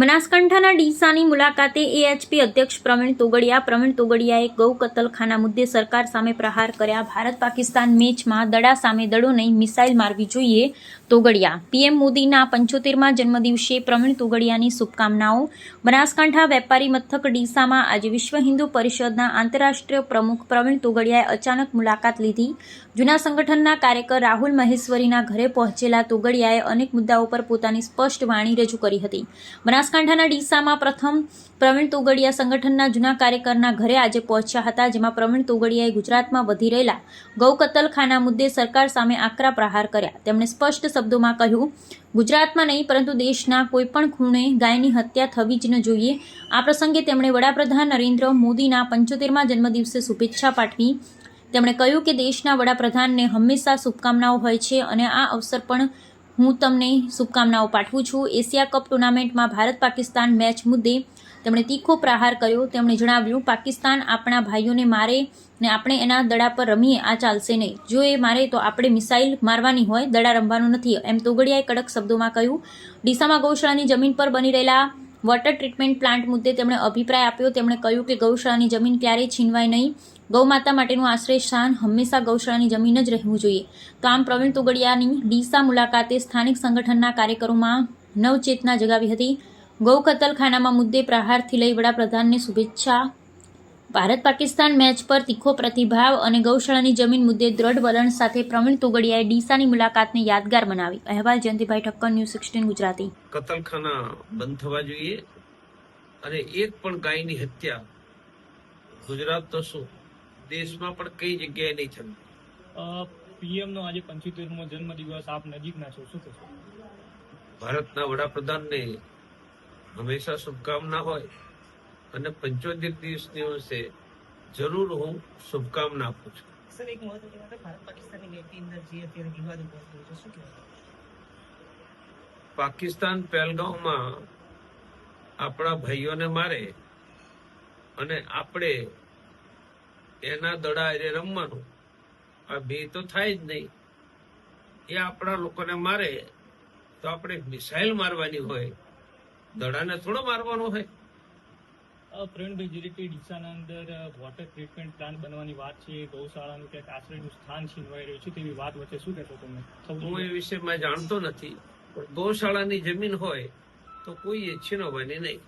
બનાસકાંઠાના ડીસાની મુલાકાતે એએચપી અધ્યક્ષ પ્રવીણ તોગડિયા, પ્રવીણ તોગડિયાએ ગૌ કતલખાના મુદ્દે સરકાર સામે પ્રહાર કર્યા. ભારત પાકિસ્તાન મેચમાં દડા સામે દડો નહીં, મિસાઇલ મારવી જોઈએ તોગડિયા. પીએમ મોદીના પંચોતેરમાં જન્મદિવસે પ્રવીણ તોગડિયાની શુભકામનાઓ. બનાસકાંઠા વેપારી મથક ડીસામાં આજે વિશ્વ હિન્દુ પરિષદના આંતરરાષ્ટ્રીય પ્રમુખ પ્રવીણ તોગડિયાએ અચાનક મુલાકાત લીધી. જૂના સંગઠનના કાર્યકર રાહુલ મહેશ્વરીના ઘરે પહોંચેલા તોગડિયાએ અનેક મુદ્દાઓ પર પોતાની સ્પષ્ટ વાણી રજૂ કરી હતી. બનાસકાંઠાના ડીસામાં પ્રથમ પ્રવીણ તોગડિયા સંગઠનના જૂના કાર્યકરના ઘરે આજે પહોંચ્યા હતા, જેમાં પ્રવીણ તોગડિયાએ ગુજરાતમાં વધી રહેલા ગૌ કતલખાના મુદ્દે સરકાર સામે આકરા પ્રહાર કર્યા. તેમણે સ્પષ્ટ શબ્દોમાં કહ્યું, ગુજરાતમાં નહીં, પરંતુ દેશના કોઈપણ ખૂણે ગાયની હત્યા થવી જ ન જોઈએ. આ પ્રસંગે તેમણે વડાપ્રધાન નરેન્દ્ર મોદીના પંચોતેરમાં જન્મદિવસે શુભેચ્છા પાઠવી. તેમણે કહ્યું કે દેશના વડાપ્રધાનને હંમેશા શુભકામનાઓ હોય છે અને આ અવસર પણ હું તમને શુભકામનાઓ પાઠવું છું. એશિયા કપ ટુર્નામેન્ટમાં ભારત પાકિસ્તાન મેચ મુદ્દે તેમણે તીખો પ્રહાર કર્યો. તેમણે જણાવ્યું, પાકિસ્તાન આપણા ભાઈઓને મારે ને આપણે એના દડા પર રમીએ, આ ચાલશે નહીં. જો એ મારે તો આપણે મિસાઇલ મારવાની હોય, દડા રમવાનું નથી. એમ તોગડિયાએ કડક શબ્દોમાં કહ્યું. ડીસામાં ગૌશાળાની જમીન પર બની રહેલા વોટર ટ્રીટમેન્ટ પ્લાન્ટ મુદ્દે તેમણે અભિપ્રાય આપ્યો. તેમણે કહ્યું કે ગૌશાળાની જમીન ક્યારેય છીનવાય નહીં. ગૌમાતા માટેનું આશ્રય સ્થાન હંમેશા ગૌશાળાની જમીન જ રહેવું જોઈએ. તો આમ પ્રવીણ તોગડિયાની ડીસા મુલાકાતે સ્થાનિક સંગઠનના કાર્યકરોમાં નવચેતના જગાવી હતી. ગૌ કતલખાનામાં મુદ્દે પ્રહારથી લઈ વડાપ્રધાનને શુભેચ્છા ભારત પાકિસ્તાન મેચ પર તીખો પ્રતિભાવ અને ગૌશાળાની જમીન મુદ્દે દ્રઢ વલણ સાથે પ્રવીણ તોગડિયાએ ડીસાની મુલાકાતને યાદગાર બનાવી. અહેવાલ જયંતિભાઈ ઠક્કર ન્યૂઝ સિક્સટીન ગુજરાતી. કતલખાના બંધ થવા જોઈએ અને એક પણ ગાયની હત્યા ગુજરાત તો શું? દેશમાં પણ કઈ જગ્યાએ નહીં થવી પીએમ નો આજે પંચોતેરમો જન્મદિવસ. આપ નજીકના છો. શું કહેશો ભારતના વડાપ્રધાનને હંમેશા શુભકામના હોય. અને પંચોતેર દિવસ દિવસે જરૂર હું શુભકામના આપું છું. સર એક મહત્વની વાત ભારત પાકિસ્તાનની મેચની અંદર જે અત્યારે વિવાદ ઊભો થયો છે શું કહેવાય પાકિસ્તાન પહેલગામમાં આપણા ભાઈઓને મારે અને આપણે એના દડા એ રમવાનું. આ બે તો થાય જ નહીં. એ આપણા લોકોને મારે તો આપણે મિસાઇલ મારવાની હોય. દડાને થોડો મારવાનો હોય. પ્રવીણભાઈ જે રીતે ડીસાના અંદર વોટર ટ્રીટમેન્ટ પ્લાન્ટ બનવાની વાત છે ગૌશાળાનું ક્યાંક આશ્રયનું સ્થાન છીનવાઈ રહ્યું છે તેવી વાત વચ્ચે શું કહેશો તમે? હું એ વિશે મેં જાણતો નથી. પણ ગૌશાળાની જમીન હોય તો કોઈ એ છીનવવાની નહીં.